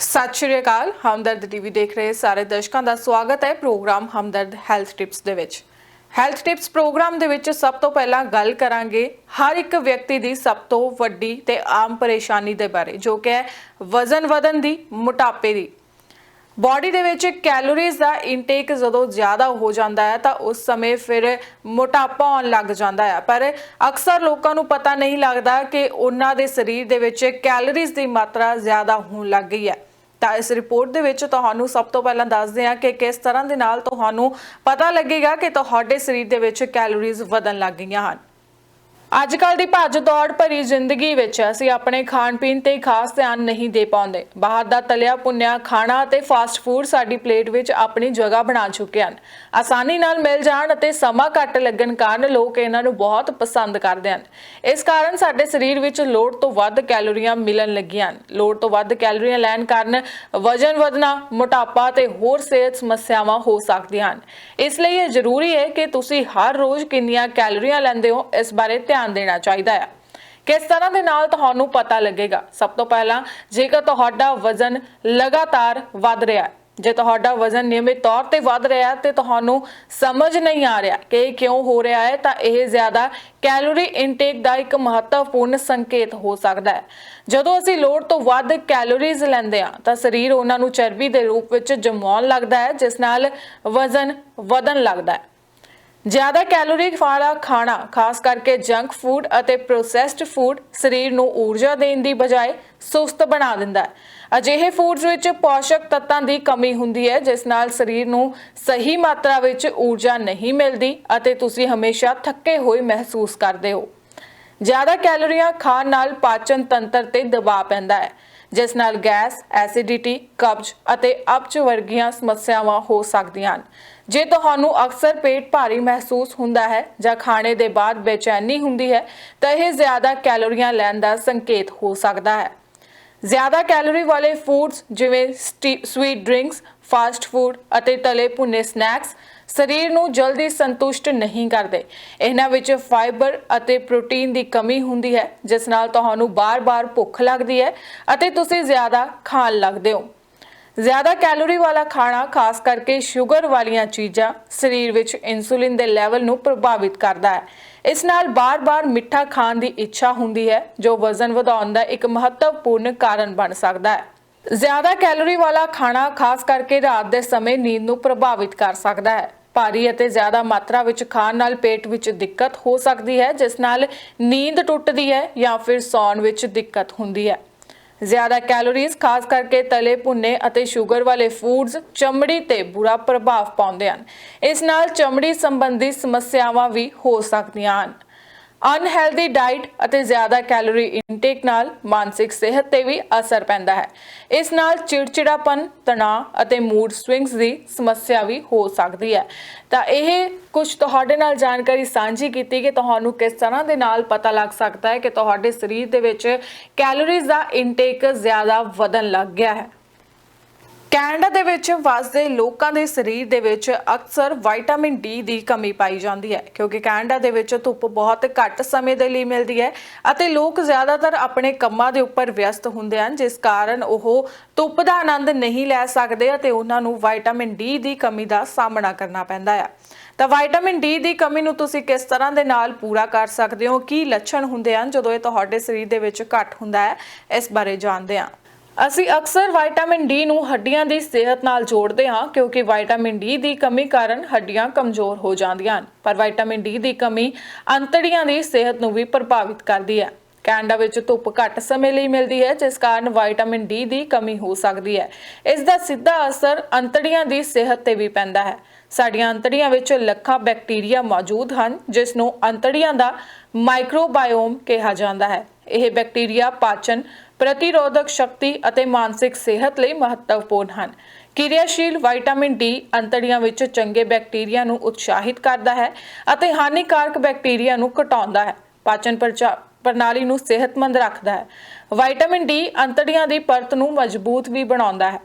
ਸਤਿ ਸ਼੍ਰੀ ਅਕਾਲ, ਹਮਦਰਦ ਟੀਵੀ ਦੇਖ ਰਹੇ ਸਾਰੇ ਦਰਸ਼ਕਾਂ ਦਾ ਸਵਾਗਤ ਹੈ ਪ੍ਰੋਗਰਾਮ ਹਮਦਰਦ ਹੈਲਥ ਟਿਪਸ ਦੇ ਵਿੱਚ। ਹੈਲਥ ਟਿਪਸ ਪ੍ਰੋਗਰਾਮ ਦੇ ਵਿੱਚ ਸਭ ਤੋਂ ਪਹਿਲਾਂ ਗੱਲ ਕਰਾਂਗੇ ਹਰ ਇੱਕ ਵਿਅਕਤੀ ਦੀ ਸਭ ਤੋਂ ਵੱਡੀ ਤੇ ਆਮ ਪਰੇਸ਼ਾਨੀ ਦੇ ਬਾਰੇ, ਜੋ ਕਿ ਹੈ ਵਜ਼ਨ ਵਧਣ ਦੀ, ਮੋਟਾਪੇ ਦੀ। ਬਾਡੀ ਦੇ ਵਿੱਚ ਕੈਲੋਰੀਜ਼ ਦਾ ਇਨਟੇਕ ਜਦੋਂ ਜ਼ਿਆਦਾ ਹੋ ਜਾਂਦਾ ਹੈ ਤਾਂ ਉਸ ਸਮੇਂ ਫਿਰ ਮੋਟਾਪਾ ਆਉਣ ਲੱਗ ਜਾਂਦਾ ਹੈ। ਪਰ ਅਕਸਰ ਲੋਕਾਂ ਨੂੰ ਪਤਾ ਨਹੀਂ ਲੱਗਦਾ ਕਿ ਉਹਨਾਂ ਦੇ ਸਰੀਰ ਦੇ ਵਿੱਚ ਕੈਲੋਰੀਜ਼ ਦੀ ਮਾਤਰਾ ਜ਼ਿਆਦਾ ਹੋਣ ਲੱਗ ਗਈ ਹੈ। ਤਾਂ ਇਸ ਰਿਪੋਰਟ ਦੇ ਵਿੱਚ ਤੁਹਾਨੂੰ ਸਭ ਤੋਂ ਪਹਿਲਾਂ ਦੱਸਦੇ ਹਾਂ ਕਿ ਕਿਸ ਤਰ੍ਹਾਂ ਦੇ ਨਾਲ ਤੁਹਾਨੂੰ ਪਤਾ ਲੱਗੇਗਾ ਕਿ ਤੁਹਾਡੇ ਸਰੀਰ ਦੇ ਵਿੱਚ ਕੈਲੋਰੀਜ਼ ਵਧਣ ਲੱਗ ਗਈਆਂ ਹਨ। ਅੱਜ ਕੱਲ ਦੀ ਭੱਜ ਦੌੜ ਭਰੀ ਜ਼ਿੰਦਗੀ ਵਿੱਚ ਅਸੀਂ ਆਪਣੇ ਖਾਣ ਪੀਣ ਤੇ ਖਾਸ ਧਿਆਨ ਨਹੀਂ ਦੇ ਪਾਉਂਦੇ। ਬਾਹਰ ਦਾ ਤਲਿਆ ਭੁੰਨਿਆ ਖਾਣਾ ਅਤੇ ਫਾਸਟ ਫੂਡ ਸਾਡੀ ਪਲੇਟ ਵਿੱਚ ਆਪਣੀ ਜਗ੍ਹਾ ਬਣਾ ਚੁੱਕੇ ਹਨ। ਆਸਾਨੀ ਨਾਲ ਮਿਲ ਜਾਣ ਅਤੇ ਸਮਾਂ ਘੱਟ ਲੱਗਣ ਕਾਰਨ ਲੋਕ ਇਹਨਾਂ ਨੂੰ ਬਹੁਤ ਪਸੰਦ ਕਰਦੇ ਹਨ। ਇਸ ਕਾਰਨ ਸਾਡੇ ਸਰੀਰ ਵਿੱਚ ਲੋੜ ਤੋਂ ਵੱਧ ਕੈਲੋਰੀਆਂ ਮਿਲਣ ਲੱਗੀਆਂ ਹਨ। ਲੋੜ ਤੋਂ ਵੱਧ ਕੈਲੋਰੀਆਂ ਲੈਣ ਕਾਰਨ ਵਜਨ ਵਧਣਾ, ਮੋਟਾਪਾ ਤੇ ਹੋਰ ਸਿਹਤ ਸਮੱਸਿਆਵਾਂ ਹੋ ਸਕਦੀਆਂ ਹਨ। ਇਸ ਲਈ ਇਹ ਜ਼ਰੂਰੀ ਹੈ ਕਿ ਤੁਸੀਂ ਹਰ ਰੋਜ਼ ਕਿੰਨੀਆਂ ਕੈਲੋਰੀਆਂ ਲੈਂਦੇ ਹੋ, ਇਸ ਬਾਰੇ ਧਿਆਨ ਦੇਣਾ ਚਾਹੀਦਾ ਹੈ ਕਿਸ ਤਰ੍ਹਾਂ ਦੇ ਨਾਲ ਤੁਹਾਨੂੰ ਪਤਾ ਲੱਗੇਗਾ? ਸਭ ਤੋਂ ਪਹਿਲਾਂ, ਜੇਕਰ ਤੁਹਾਡਾ ਵਜ਼ਨ ਲਗਾਤਾਰ ਵੱਧ ਰਿਹਾ ਹੈ, ਜੇ ਤੁਹਾਡਾ ਵਜ਼ਨ ਨਿਯਮਿਤ ਤੌਰ ਤੇ ਵੱਧ ਰਿਹਾ ਤੇ ਤੁਹਾਨੂੰ ਸਮਝ ਨਹੀਂ ਆ ਰਿਹਾ ਕਿ ਇਹ ਕਿਉਂ ਹੋ ਰਿਹਾ ਹੈ, ਤਾਂ ਇਹ ਜ਼ਿਆਦਾ ਕੈਲੋਰੀ ਇਨਟੇਕ ਦਾ ਇੱਕ ਮਹੱਤਵਪੂਰਨ ਸੰਕੇਤ ਹੋ ਸਕਦਾ ਹੈ। ਜਦੋਂ ਅਸੀਂ ਲੋੜ ਤੋਂ ਵੱਧ ਕੈਲੋਰੀਜ਼ ਲੈਂਦੇ ਹਾਂ, ਤਾਂ ਸਰੀਰ ਉਹਨਾਂ ਨੂੰ ਚਰਬੀ ਦੇ ਰੂਪ ਵਿੱਚ ਜਮਾਉਣ ਲੱਗਦਾ ਹੈ, ਜਿਸ ਨਾਲ ਵਜ਼ਨ ਵਧਣ ਲੱਗਦਾ ਹੈ। ਜ਼ਿਆਦਾ ਕੈਲੋਰੀ ਵਾਲਾ ਖਾਣਾ, ਖਾਸ ਕਰਕੇ ਜੰਕ ਫੂਡ ਅਤੇ ਪ੍ਰੋਸੈਸਡ ਫੂਡ ਸਰੀਰ ਨੂੰ ਊਰਜਾ ਦੇਣ ਦੀ ਬਜਾਏ ਸੁਸਤ ਬਣਾ ਦਿੰਦਾ ਹੈ। ਅਜਿਹੇ ਫੂਡਸ ਵਿੱਚ ਪੋਸ਼ਕ ਤੱਤਾਂ ਦੀ ਕਮੀ ਹੁੰਦੀ ਹੈ, ਜਿਸ ਨਾਲ ਸਰੀਰ ਨੂੰ ਸਹੀ ਮਾਤਰਾ ਵਿੱਚ ਊਰਜਾ ਨਹੀਂ ਮਿਲਦੀ ਅਤੇ ਤੁਸੀਂ ਹਮੇਸ਼ਾ ਥੱਕੇ ਹੋਏ ਮਹਿਸੂਸ ਕਰਦੇ ਹੋ। ਜ਼ਿਆਦਾ ਕੈਲੋਰੀਆਂ ਖਾਣ ਨਾਲ ਪਾਚਨ ਤੰਤਰ ਤੇ ਦਬਾਅ ਪੈਂਦਾ ਹੈ। ਜਿਸ ਨਾਲ ਗੈਸ, ਐਸਿਡਿਟੀ, ਕਬਜ਼ ਅਤੇ ਅਪਚ ਵਰਗੀਆਂ ਸਮੱਸਿਆਵਾਂ ਹੋ ਸਕਦੀਆਂ ਹਨ। ਜੇ ਤੁਹਾਨੂੰ ਅਕਸਰ ਪੇਟ ਭਾਰੀ ਮਹਿਸੂਸ ਹੁੰਦਾ ਹੈ ਜਾਂ ਖਾਣੇ ਦੇ ਬਾਅਦ ਬੇਚੈਨੀ ਹੁੰਦੀ ਹੈ ਤਾਂ ਇਹ ਜ਼ਿਆਦਾ ਕੈਲੋਰੀਆਂ ਲੈਣ ਦਾ ਸੰਕੇਤ ਹੋ ਸਕਦਾ ਹੈ। ਜ਼ਿਆਦਾ ਕੈਲੋਰੀ ਵਾਲੇ ਫੂਡਸ ਜਿਵੇਂ ਸਵੀਟ ਡਰਿੰਕਸ ਫਾਸਟ ਫੂਡ ਅਤੇ ਤਲੇ ਭੁੰਨੇ ਸਨੈਕਸ ਸਰੀਰ ਨੂੰ ਜਲਦੀ ਸੰਤੁਸ਼ਟ ਨਹੀਂ ਕਰਦੇ। ਇਹਨਾਂ ਵਿੱਚ ਫਾਈਬਰ ਅਤੇ ਪ੍ਰੋਟੀਨ ਦੀ ਕਮੀ ਹੁੰਦੀ ਹੈ, ਜਿਸ ਨਾਲ ਤੁਹਾਨੂੰ ਬਾਰ-ਬਾਰ ਭੁੱਖ ਲੱਗਦੀ ਹੈ ਅਤੇ ਤੁਸੀਂ ਜ਼ਿਆਦਾ ਖਾਣ ਲੱਗਦੇ ਹੋ। ਜ਼ਿਆਦਾ ਕੈਲੋਰੀ ਵਾਲਾ ਖਾਣਾ, ਖਾਸ ਕਰਕੇ ਸ਼ੂਗਰ ਵਾਲੀਆਂ ਚੀਜ਼ਾਂ, ਸਰੀਰ ਵਿੱਚ ਇਨਸੂਲਿਨ ਦੇ ਲੈਵਲ ਨੂੰ ਪ੍ਰਭਾਵਿਤ ਕਰਦਾ ਹੈ। ਇਸ ਨਾਲ ਬਾਰ-ਬਾਰ ਮਿੱਠਾ ਖਾਣ ਦੀ ਇੱਛਾ ਹੁੰਦੀ ਹੈ, ਜੋ ਵਜ਼ਨ ਵਧਾਉਣ ਦਾ ਇੱਕ ਮਹੱਤਵਪੂਰਨ ਕਾਰਨ ਬਣ ਸਕਦਾ ਹੈ। ਜ਼ਿਆਦਾ ਕੈਲੋਰੀ ਵਾਲਾ ਖਾਣਾ, ਖਾਸ ਕਰਕੇ ਰਾਤ ਦੇ ਸਮੇਂ ਨੀਂਦ ਨੂੰ ਪ੍ਰਭਾਵਿਤ ਕਰ ਸਕਦਾ ਹੈ। ਭਾਰੀ ਅਤੇ ਜ਼ਿਆਦਾ ਮਾਤਰਾ ਵਿੱਚ ਖਾਣ ਨਾਲ ਪੇਟ ਵਿੱਚ ਦਿੱਕਤ ਹੋ ਸਕਦੀ ਹੈ, ਜਿਸ ਨਾਲ ਨੀਂਦ ਟੁੱਟਦੀ ਹੈ ਜਾਂ ਫਿਰ ਸੌਣ ਵਿੱਚ ਦਿੱਕਤ ਹੁੰਦੀ ਹੈ। ਜ਼ਿਆਦਾ ਕੈਲੋਰੀਜ਼ ਖਾਸ ਕਰਕੇ ਤਲੇ ਭੁੰਨੇ ਅਤੇ ਸ਼ੂਗਰ ਵਾਲੇ ਫੂਡਸ ਚਮੜੀ ਤੇ ਬੁਰਾ ਪ੍ਰਭਾਵ ਪਾਉਂਦੇ ਹਨ। ਇਸ ਨਾਲ ਚਮੜੀ ਸੰਬੰਧੀ ਸਮੱਸਿਆਵਾਂ ਵੀ ਹੋ ਸਕਦੀਆਂ ਹਨ। ਅਨਹੈਲਦੀ ਡਾਈਟ ਅਤੇ ਜ਼ਿਆਦਾ ਕੈਲੋਰੀ ਇਨਟੇਕ ਨਾਲ ਮਾਨਸਿਕ ਸਿਹਤ ਤੇ ਵੀ ਅਸਰ ਪੈਂਦਾ ਹੈ। ਇਸ ਨਾਲ ਚਿੜਚਿੜਾਪਨ, ਤਣਾਅ ਅਤੇ ਮੂਡ ਸਵਿੰਗਸ ਦੀ ਸਮੱਸਿਆ ਵੀ ਹੋ ਸਕਦੀ ਹੈ। ਤਾਂ ਇਹ ਕੁਝ ਤੁਹਾਡੇ ਨਾਲ ਜਾਣਕਾਰੀ ਸਾਂਝੀ ਕੀਤੀ ਕਿ ਤੁਹਾਨੂੰ ਕਿਸ ਤਰ੍ਹਾਂ ਦੇ ਨਾਲ ਪਤਾ ਲੱਗ ਸਕਦਾ ਹੈ ਕਿ ਤੁਹਾਡੇ ਸਰੀਰ ਦੇ ਵਿੱਚ ਕੈਲੋਰੀਜ਼ ਦਾ ਇਨਟੇਕ ਜ਼ਿਆਦਾ ਵਧਣ ਲੱਗ ਗਿਆ ਹੈ। ਕੈਨੇਡਾ ਦੇ ਵਿੱਚ ਵਸਦੇ ਲੋਕਾਂ ਦੇ ਸਰੀਰ ਦੇ ਵਿੱਚ ਅਕਸਰ ਵਿਟਾਮਿਨ ਡੀ ਦੀ ਕਮੀ ਪਾਈ ਜਾਂਦੀ ਹੈ, ਕਿਉਂਕਿ ਕੈਨੇਡਾ ਦੇ ਵਿੱਚ ਧੁੱਪ ਬਹੁਤ ਘੱਟ ਸਮੇਂ ਦੇ ਲਈ ਮਿਲਦੀ ਹੈ ਅਤੇ ਲੋਕ ਜ਼ਿਆਦਾਤਰ ਆਪਣੇ ਕੰਮਾਂ ਦੇ ਉੱਪਰ ਵਿਅਸਤ ਹੁੰਦੇ ਹਨ, ਜਿਸ ਕਾਰਨ ਉਹ ਧੁੱਪ ਦਾ ਆਨੰਦ ਨਹੀਂ ਲੈ ਸਕਦੇ ਅਤੇ ਉਹਨਾਂ ਨੂੰ ਵਿਟਾਮਿਨ ਡੀ ਦੀ ਕਮੀ ਦਾ ਸਾਹਮਣਾ ਕਰਨਾ ਪੈਂਦਾ ਹੈ ਤਾਂ ਵਿਟਾਮਿਨ ਡੀ ਦੀ ਕਮੀ ਨੂੰ ਤੁਸੀਂ ਕਿਸ ਤਰ੍ਹਾਂ ਦੇ ਨਾਲ ਪੂਰਾ ਕਰ ਸਕਦੇ ਹੋ? ਕੀ ਲੱਛਣ ਹੁੰਦੇ ਹਨ ਜਦੋਂ ਇਹ ਤੁਹਾਡੇ ਸਰੀਰ ਦੇ ਵਿੱਚ ਘੱਟ ਹੁੰਦਾ ਹੈ? ਇਸ ਬਾਰੇ ਜਾਣਦੇ ਹਾਂ। ਅਸੀਂ ਅਕਸਰ ਵਿਟਾਮਿਨ ਡੀ ਨੂੰ ਹੱਡੀਆਂ ਦੀ ਸਿਹਤ ਨਾਲ ਜੋੜਦੇ ਹਾਂ ਕਿਉਂਕਿ ਵਿਟਾਮਿਨ ਡੀ ਦੀ ਕਮੀ ਕਾਰਨ ਹੱਡੀਆਂ ਕਮਜ਼ੋਰ ਹੋ ਜਾਂਦੀਆਂ ਹਨ। ਪਰ ਵਿਟਾਮਿਨ ਡੀ ਦੀ ਕਮੀ ਅੰਤੜੀਆਂ ਦੀ ਸਿਹਤ ਨੂੰ ਵੀ ਪ੍ਰਭਾਵਿਤ ਕਰਦੀ ਹੈ। ਕੈਨੇਡਾ ਵਿੱਚ ਧੁੱਪ ਘੱਟ ਸਮੇਂ ਲਈ ਮਿਲਦੀ ਹੈ, ਜਿਸ ਕਾਰਨ ਵਿਟਾਮਿਨ ਡੀ ਦੀ ਕਮੀ ਹੋ ਸਕਦੀ ਹੈ। ਇਸ ਦਾ ਸਿੱਧਾ ਅਸਰ ਅੰਤੜੀਆਂ ਦੀ ਸਿਹਤ ਤੇ ਵੀ ਪੈਂਦਾ ਹੈ। ਸਾਡੀਆਂ ਅੰਤੜੀਆਂ ਵਿੱਚ ਲੱਖਾਂ ਬੈਕਟੀਰੀਆ ਮੌਜੂਦ ਹਨ, ਜਿਸ ਨੂੰ ਅੰਤੜੀਆਂ ਦਾ ਮਾਈਕਰੋਬਾਇਓਮ ਕਿਹਾ ਜਾਂਦਾ ਹੈ। ਇਹ ਬੈਕਟੀਰੀਆ ਪਾਚਨ ਪ੍ਰਤੀਰੋਧਕ ਸ਼ਕਤੀ ਅਤੇ ਮਾਨਸਿਕ ਸਿਹਤ ਲਈ ਮਹੱਤਵਪੂਰਨ ਹਨ। ਕਿਰਿਆਸ਼ੀਲ ਵਿਟਾਮਿਨ ਡੀ ਅੰਤੜੀਆਂ ਵਿੱਚ ਚੰਗੇ ਬੈਕਟੀਰੀਆ ਨੂੰ ਉਤਸ਼ਾਹਿਤ ਕਰਦਾ ਹੈ ਅਤੇ ਹਾਨੀਕਾਰਕ ਬੈਕਟੀਰੀਆ ਨੂੰ ਘਟਾਉਂਦਾ ਹੈ। ਪਾਚਨ ਪ੍ਰਚਾ- ਪ੍ਰਣਾਲੀ ਨੂੰ ਸਿਹਤਮੰਦ ਰੱਖਦਾ ਹੈ। ਵਿਟਾਮਿਨ ਡੀ ਅੰਤੜੀਆਂ ਦੀ ਪਰਤ ਨੂੰ ਮਜ਼ਬੂਤ ਵੀ ਬਣਾਉਂਦਾ ਹੈ।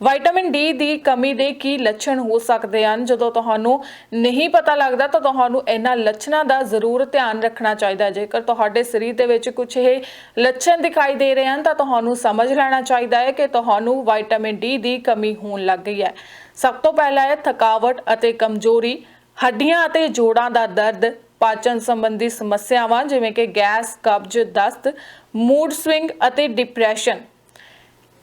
ਵਿਟਾਮਿਨ ਡੀ ਦੀ ਕਮੀ ਦੇ ਕੀ ਲੱਛਣ ਹੋ ਸਕਦੇ ਹਨ? ਜਦੋਂ ਤੁਹਾਨੂੰ ਨਹੀਂ ਪਤਾ ਲੱਗਦਾ, ਤਾਂ ਤੁਹਾਨੂੰ ਇਹਨਾਂ ਲੱਛਣਾਂ ਦਾ ਜ਼ਰੂਰ ਧਿਆਨ ਰੱਖਣਾ ਚਾਹੀਦਾ ਜੇਕਰ ਤੁਹਾਡੇ ਸਰੀਰ ਦੇ ਵਿੱਚ ਕੁਝ ਇਹ ਲੱਛਣ ਦਿਖਾਈ ਦੇ ਰਹੇ ਹਨ, ਤਾਂ ਤੁਹਾਨੂੰ ਸਮਝ ਲੈਣਾ ਚਾਹੀਦਾ ਹੈ ਕਿ ਤੁਹਾਨੂੰ ਵਿਟਾਮਿਨ ਡੀ ਦੀ ਕਮੀ ਹੋਣ ਲੱਗ ਗਈ ਹੈ। ਸਭ ਤੋਂ ਪਹਿਲਾਂ ਹੈ ਥਕਾਵਟ ਅਤੇ ਕਮਜ਼ੋਰੀ, ਹੱਡੀਆਂ ਅਤੇ ਜੋੜਾਂ ਦਾ ਦਰਦ, ਪਾਚਨ ਸੰਬੰਧੀ ਸਮੱਸਿਆਵਾਂ ਜਿਵੇਂ ਕਿ ਗੈਸ, ਕਬਜ਼, ਦਸਤ ਮੂਡ ਸਵਿੰਗ ਅਤੇ ਡਿਪਰੈਸ਼ਨ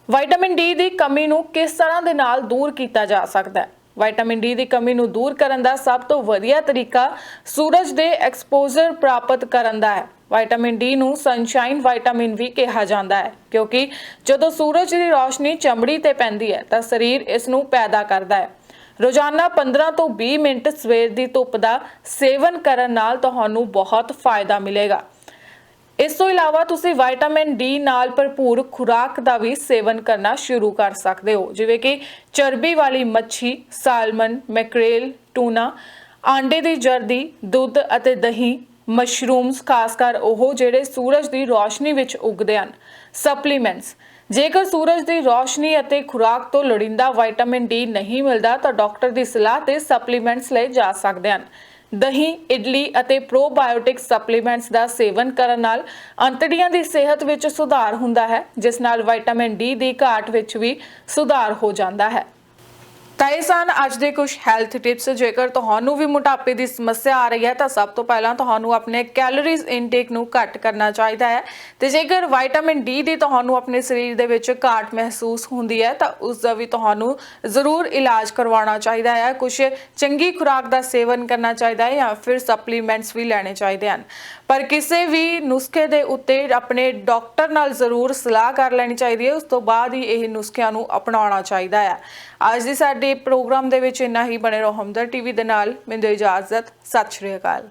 ਵਿਟਾਮਿਨ ਡੀ ਦੀ ਕਮੀ ਨੂੰ ਕਿਸ ਤਰ੍ਹਾਂ ਦੇ ਨਾਲ ਦੂਰ ਕੀਤਾ ਜਾ ਸਕਦਾ ਹੈ? ਵਿਟਾਮਿਨ ਡੀ ਦੀ ਕਮੀ ਨੂੰ ਦੂਰ ਕਰਨ ਦਾ ਸਭ ਤੋਂ ਵਧੀਆ ਤਰੀਕਾ ਸੂਰਜ ਦੇ ਐਕਸਪੋਜ਼ਰ ਪ੍ਰਾਪਤ ਕਰਨ ਦਾ ਹੈ। ਵਿਟਾਮਿਨ ਡੀ ਨੂੰ ਸਨਸ਼ਾਈਨ ਵਿਟਾਮਿਨ ਵੀ ਕਿਹਾ ਜਾਂਦਾ ਹੈ, ਕਿਉਂਕਿ ਜਦੋਂ ਸੂਰਜ ਦੀ ਰੋਸ਼ਨੀ ਚਮੜੀ ਤੇ ਪੈਂਦੀ ਹੈ, ਤਾਂ ਸਰੀਰ ਇਸ ਨੂੰ ਪੈਦਾ ਕਰਦਾ ਹੈ। ਰੋਜ਼ਾਨਾ 15 ਤੋਂ 20 ਮਿੰਟ ਸਵੇਰ ਦੀ ਧੁੱਪ ਦਾ ਸੇਵਨ ਕਰਨ ਨਾਲ ਤੁਹਾਨੂੰ ਬਹੁਤ ਫਾਇਦਾ ਮਿਲੇਗਾ। ਇਸ ਤੋਂ ਇਲਾਵਾ ਤੁਸੀਂ ਵਿਟਾਮਿਨ ਡੀ ਨਾਲ ਭਰਪੂਰ ਖੁਰਾਕ ਦਾ ਵੀ ਸੇਵਨ ਕਰਨਾ ਸ਼ੁਰੂ ਕਰ ਸਕਦੇ ਹੋ। ਜਿਵੇਂ ਕਿ ਚਰਬੀ ਵਾਲੀ ਮੱਛੀ, ਸਾਲਮਨ, ਮੈਕਰੇਲ, ਟੂਨਾ, ਆਂਡੇ ਦੀ ਜਰਦੀ, ਦੁੱਧ ਅਤੇ ਦਹੀਂ, ਮਸ਼ਰੂਮਸ, ਖਾਸ ਕਰ ਉਹ ਜਿਹੜੇ ਸੂਰਜ ਦੀ ਰੋਸ਼ਨੀ ਵਿੱਚ ਉੱਗਦੇ ਹਨ। ਸਪਲੀਮੈਂਟਸ ਜੇਕਰ ਸੂਰਜ ਦੀ ਰੋਸ਼ਨੀ ਅਤੇ ਖੁਰਾਕ ਤੋਂ ਲੋੜੀਂਦਾ ਵਿਟਾਮਿਨ ਡੀ ਨਹੀਂ ਮਿਲਦਾ ਤਾਂ ਡਾਕਟਰ ਦੀ ਸਲਾਹ ਤੇ ਸਪਲੀਮੈਂਟਸ ਲਏ ਜਾ ਸਕਦੇ ਹਨ। ਦਹੀਂ, ਇਡਲੀ ਅਤੇ ਪ੍ਰੋਬਾਇਓਟਿਕ ਸਪਲੀਮੈਂਟਸ ਦਾ ਸੇਵਨ ਕਰਨ ਨਾਲ ਅੰਤੜੀਆਂ ਦੀ ਸਿਹਤ ਵਿੱਚ ਸੁਧਾਰ ਹੁੰਦਾ ਹੈ, ਜਿਸ ਨਾਲ ਵਿਟਾਮਿਨ ਡੀ ਦੀ ਘਾਟ ਵਿੱਚ ਵੀ ਸੁਧਾਰ ਹੋ ਜਾਂਦਾ ਹੈ। ਤਾਂ ਇਹ ਸਨ ਅੱਜ ਦੇ ਕੁਝ ਹੈਲਥ ਟਿਪਸ ਜੇਕਰ ਤੁਹਾਨੂੰ ਵੀ ਮੋਟਾਪੇ ਦੀ ਸਮੱਸਿਆ ਆ ਰਹੀ ਹੈ, ਤਾਂ ਸਭ ਤੋਂ ਪਹਿਲਾਂ ਤੁਹਾਨੂੰ ਆਪਣੇ ਕੈਲੋਰੀਜ਼ ਇਨਟੇਕ ਨੂੰ ਘੱਟ ਕਰਨਾ ਚਾਹੀਦਾ ਹੈ। ਤੇ ਜੇਕਰ ਵਿਟਾਮਿਨ ਡੀ ਦੀ ਤੁਹਾਨੂੰ ਆਪਣੇ ਸਰੀਰ ਦੇ ਵਿੱਚ ਘਾਟ ਮਹਿਸੂਸ ਹੁੰਦੀ ਹੈ, ਤਾਂ ਉਸ ਦਾ ਵੀ ਤੁਹਾਨੂੰ ਜ਼ਰੂਰ ਇਲਾਜ ਕਰਵਾਉਣਾ ਚਾਹੀਦਾ ਹੈ। ਕੁਝ ਚੰਗੀ ਖੁਰਾਕ ਦਾ ਸੇਵਨ ਕਰਨਾ ਚਾਹੀਦਾ ਹੈ ਜਾਂ ਫਿਰ ਸਪਲੀਮੈਂਟਸ ਵੀ ਲੈਣੇ ਚਾਹੀਦੇ ਹਨ। ਪਰ ਕਿਸੇ ਵੀ ਨੁਸਖੇ ਦੇ ਉੱਤੇ ਆਪਣੇ ਡਾਕਟਰ ਨਾਲ ਜ਼ਰੂਰ ਸਲਾਹ ਕਰ ਲੈਣੀ ਚਾਹੀਦੀ ਹੈ। ਉਸ ਤੋਂ ਬਾਅਦ ਹੀ ਇਹ ਨੁਸਖਿਆਂ ਨੂੰ ਅਪਣਾਉਣਾ ਚਾਹੀਦਾ ਹੈ। ਅੱਜ ਦੀ ਸਾਡੇ ਪ੍ਰੋਗਰਾਮ ਦੇ ਵਿੱਚ ਇੰਨਾ ਹੀ ਬਣੇ ਰਹੋ ਹਮਦਰ ਟੀਵੀ ਦੇ ਨਾਲ, ਮੈਨੂੰ ਇਜਾਜ਼ਤ, ਸਤਿ ਸ਼੍ਰੀ ਅਕਾਲ।